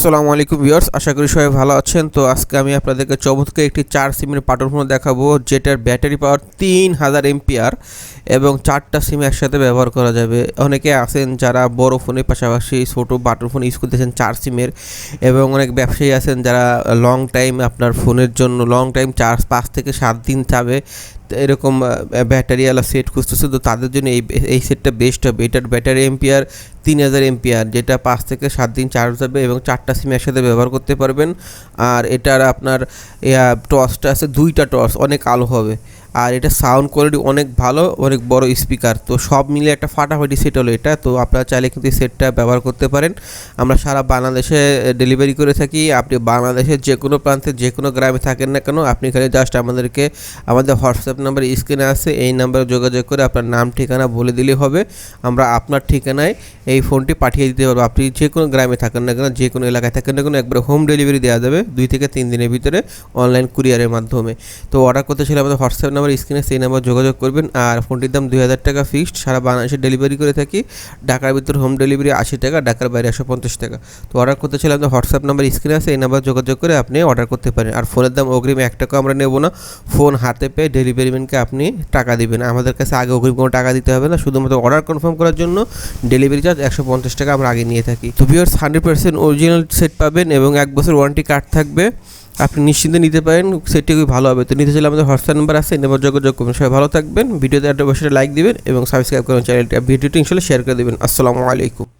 আসসালামু আলাইকুম ভিউয়ার্স, আশা করি সবাই ভালো আছেন। তো আজকে আমি আপনাদেরকে চমৎকার একটি চার সিমের পাটন ফোন দেখাবো, যেটার ব্যাটারি পাওয়ার তিন হাজার এমপিআর এবং চারটা সিম একসাথে ব্যবহার করা যাবে। অনেকে আছেন যারা বড় ফোনের পাশাপাশি ছোটো বাটন ফোন ইউজ করতেছেন চার সিমের এবং অনেক ব্যবসায়ী আছেন যারা লং টাইম আপনার ফোনের জন্য লং টাইম চার্জ পাঁচ থেকে সাত দিন যাবে এরকম ব্যাটারিওয়ালা সেট খুঁজতেছে, তো তাদের জন্য এই এই সেটটা বেস্ট হবে। এটার ব্যাটারি এম্পিয়ার তিন হাজার এমপিআর যেটা পাঁচ থেকে সাত দিন চার্জ হবে এবং চারটা সিম একসাথে ব্যবহার করতে পারবেন। আর এটার আপনার টর্চটা আছে, দুইটা টর্চ অনেক আলো হবে। আর এটা সাউন্ড কোয়ালিটি অনেক ভালো, অনেক বড় স্পিকার তো সব মিলে একটা ফাটাফাটি সেট হলো এটা, তো আপনারা চাইলে কিন্তু এই সেটটা ব্যবহার করতে পারেন। আমরা সারা বাংলাদেশে ডেলিভারি করে থাকি। আপনি বাংলাদেশের যে কোনো প্রান্তে যে কোনো গ্রামে থাকেন না কেন, আপনি এখানে জাস্ট আমাদেরকে, আমাদের হোয়াটসঅ্যাপ নাম্বার স্ক্রিনে আছে, এই নাম্বারে যোগাযোগ করে আপনার নাম, ঠিকানা বলে দিলেই হবে। আমরা আপনার ঠিকানায় এই ফোনটি পাঠিয়ে দিতে পারব। আপনি যে কোনো গ্রামে থাকেন না কেন, যে কোনো এলাকায় থাকেন না কেন, একবারে হোম ডেলিভারি দেওয়া যাবে দুই থেকে তিন দিনের ভিতরে অনলাইন কুরিয়ারের মাধ্যমে। তো অর্ডার করতে চাইলে আমাদের হোয়াটসঅ্যাপ নাম্বার স্ক্রিনে সেই নাম্বার যোগাযোগ করবেন। আর ফোনটির দাম দুই হাজার টাকা ফিক্সড সারা বাংলাদেশে ডেলিভারি করে থাকি। ঢাকার ভিতর হোম ডেলিভারি আশি টাকা, ঢাকার বাইরে একশো পঞ্চাশ টাকা। তো অর্ডার করতে চাইলে আমাদের হোয়াটসঅ্যাপ নাম্বার স্ক্রিনে আছে, এই নাম্বার যোগাযোগ করে আপনি অর্ডার করতে পারেন। আর ফোনের দাম অগ্রিম এক টাকা আমরা নেব না। ফোন হাতে পেয়ে ডেলিভারি ম্যানকে আপনি? টাকা দিবেন। আমাদের কাছে আগে অগ্রিম কোনো টাকা দিতে হবে না। শুধুমাত্র অর্ডার কনফার্ম করার জন্য ডেলিভারি চার্জ একশো পঞ্চাশ টাকা আমরা আগে নিয়ে থাকি। তো viewers hundred percent original set পাবেন এবং এক বছর ওয়ারেন্টি কার্ড থাকবে। আপনি নিশ্চিন্তে নিতে পারেন। সেটটি খুবই ভালো হবে। তো নিতে চাইলে আমাদের হোয়াটসঅ্যাপ নাম্বার আছে, এই নাম্বার যোগাযোগ করবেন। সবাই ভালো থাকবেন। ভিডিওতে একটা বসে লাইক দিবেন এবং সাবস্ক্রাইব করেন চ্যানেলটি ভিডিওটি ইনশাল্লাহ শেয়ার করে দেবেন। আসসালামু আলাইকুম।